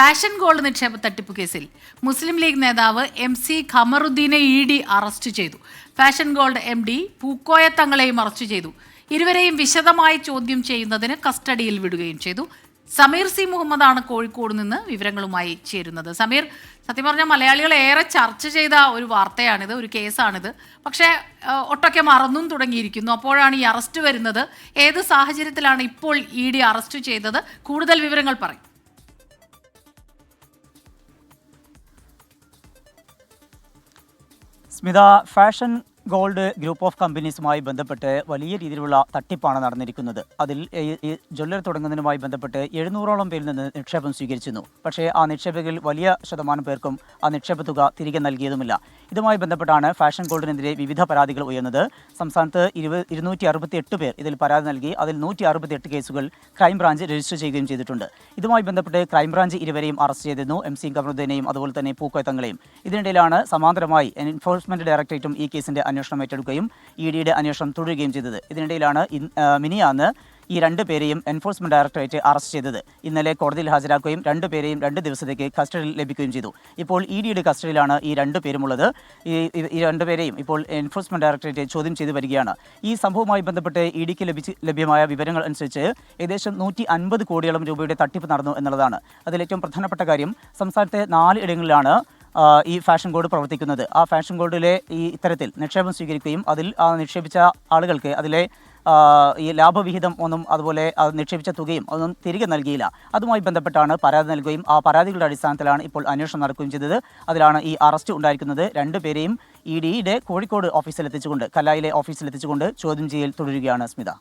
Fashion gold നിക്ഷേപ തട്ടിപ്പ് കേസിൽ മുസ്ലിം ലീഗ് നേതാവ് എം സി ഖമറുദ്ദീനെ ഇ ഡി അറസ്റ്റ് ചെയ്തു. Fashion gold M D Pookoya തങ്ങളെയും arrest ചെയ്തു. ഇരുവരെയും വിശദമായി ചോദ്യം ചെയ്യുന്നതിന് കസ്റ്റഡിയിൽ വിടുകയും ചെയ്തു. സമീർ സി മുഹമ്മദാണ് കോഴിക്കോട് നിന്ന് വിവരങ്ങളുമായി ചേരുന്നത്. സമീർ സത്യം പറഞ്ഞാൽ മലയാളികൾ ഏറെ ചർച്ച ചെയ്ത ഒരു വാർത്തയാണിത് ഒരു കേസാണിത്. പക്ഷേ ഒട്ടൊക്കെ മറന്നും തുടങ്ങിയിരിക്കുന്നു. അപ്പോഴാണ് ഈ അറസ്റ്റ് വരുന്നത്. ഏത് സാഹചര്യത്തിലാണ് ഇപ്പോൾ ഇ ഡി അറസ്റ്റ് ചെയ്തത്? കൂടുതൽ വിവരങ്ങൾ പറയും. Smitha fashion gold group of കമ്പനീസുമായി ബന്ധപ്പെട്ട് വലിയ രീതിയിലുള്ള തട്ടിപ്പാണ് നടന്നിരിക്കുന്നത്. അതിൽ ജ്വല്ലറി തുടങ്ങുന്നതിനുമായി ബന്ധപ്പെട്ട് എഴുന്നൂറോളം പേരിൽ നിന്ന് നിക്ഷേപം സ്വീകരിച്ചിരുന്നു. പക്ഷേ ആ നിക്ഷേപകരിൽ വലിയ ശതമാനം പേർക്കും ആ നിക്ഷേപ തുക തിരികെ നൽകിയതുമില്ല. ഇതുമായി ബന്ധപ്പെട്ടാണ് ഫാഷൻ ഗോൾഡിനെതിരെ വിവിധ പരാതികൾ ഉയർന്നത്. സംസ്ഥാനത്ത് ഇരുപത് ഇരുന്നൂറ്റി അറുപത്തി എട്ട് പേർ ഇതിൽ പരാതി നൽകി അതിൽ നൂറ്റി അറുപത്തി എട്ട് കേസുകൾ ക്രൈംബ്രാഞ്ച് രജിസ്റ്റർ ചെയ്യുകയും ചെയ്തിട്ടുണ്ട്. ഇതുമായി ബന്ധപ്പെട്ട് ക്രൈംബ്രാഞ്ച് ഇരുവരെയും അറസ്റ്റ് ചെയ്തിരുന്നു എം സി കമറുദ്ദീനെയും അതുപോലെ തന്നെ പൂക്കോയത്തങ്ങളെയും. ഇതിനിടയിലാണ് സമാന്തരമായി എൻഫോഴ്സ്മെന്റ് ഡയറക്ടറേറ്റും ഈ കേസിന്റെ ഏറ്റെടുക്കുകയും ഇ ഡിയുടെ അന്വേഷണം തുടരുകയും ചെയ്തത്. ഇതിനിടയിലാണ് മിനിയാന്ന് ഈ രണ്ട് പേരെയും എൻഫോഴ്സ്മെന്റ് ഡയറക്ടറേറ്റ് അറസ്റ്റ് ചെയ്തത്. ഇന്നലെ കോടതിയിൽ ഹാജരാക്കുകയും രണ്ട് പേരെയും രണ്ട് ദിവസത്തേക്ക് കസ്റ്റഡിയിൽ ലഭിക്കുകയും ചെയ്തു. ഇപ്പോൾ ഇ ഡിയുടെ കസ്റ്റഡിയിലാണ് ഈ രണ്ട് പേരുമുള്ളത്. ഈ രണ്ട് പേരെയും ഇപ്പോൾ എൻഫോഴ്സ്മെന്റ് ഡയറക്ടറേറ്റ് ചോദ്യം ചെയ്തു വരികയാണ്. ഈ സംഭവവുമായി ബന്ധപ്പെട്ട് ഇ ഡിക്ക് ലഭിച്ച് ലഭ്യമായ വിവരങ്ങൾ അനുസരിച്ച് ഏകദേശം നൂറ്റി അൻപത് കോടിയോളം രൂപയുടെ തട്ടിപ്പ് നടന്നു എന്നുള്ളതാണ്. അതിൽ ഏറ്റവും പ്രധാനപ്പെട്ട കാര്യം സംസ്ഥാനത്തെ നാല് ഇടങ്ങളിലാണ് ഈ ഫാഷൻ ഗോൾഡ് പ്രവർത്തിക്കുന്നത്. ആ ഫാഷൻ ഗോൾഡിലെ ഈ ഇത്തരത്തിൽ നിക്ഷേപം സ്വീകരിക്കുകയും അതിൽ നിക്ഷേപിച്ച ആളുകൾക്ക് അതിലെ ഈ ലാഭവിഹിതം ഒന്നും അതുപോലെ അത് നിക്ഷേപിച്ച തുകയും ഒന്നും തിരികെ നൽകിയില്ല. അതുമായി ബന്ധപ്പെട്ടാണ് പരാതി നൽകുകയും ആ പരാതികളുടെ അടിസ്ഥാനത്തിലാണ് ഇപ്പോൾ അന്വേഷണം നടക്കുകയും ചെയ്തത്. അതിലാണ് ഈ അറസ്റ്റ് ഉണ്ടായിരിക്കുന്നത്. രണ്ടുപേരെയും ഇ ഡിയുടെ കോഴിക്കോട് ഓഫീസിലെത്തിച്ചുകൊണ്ട് കലായിലെ ഓഫീസിൽ എത്തിച്ചുകൊണ്ട് ചോദ്യം ചെയ്യൽ തുടരുകയാണ് സ്മിത.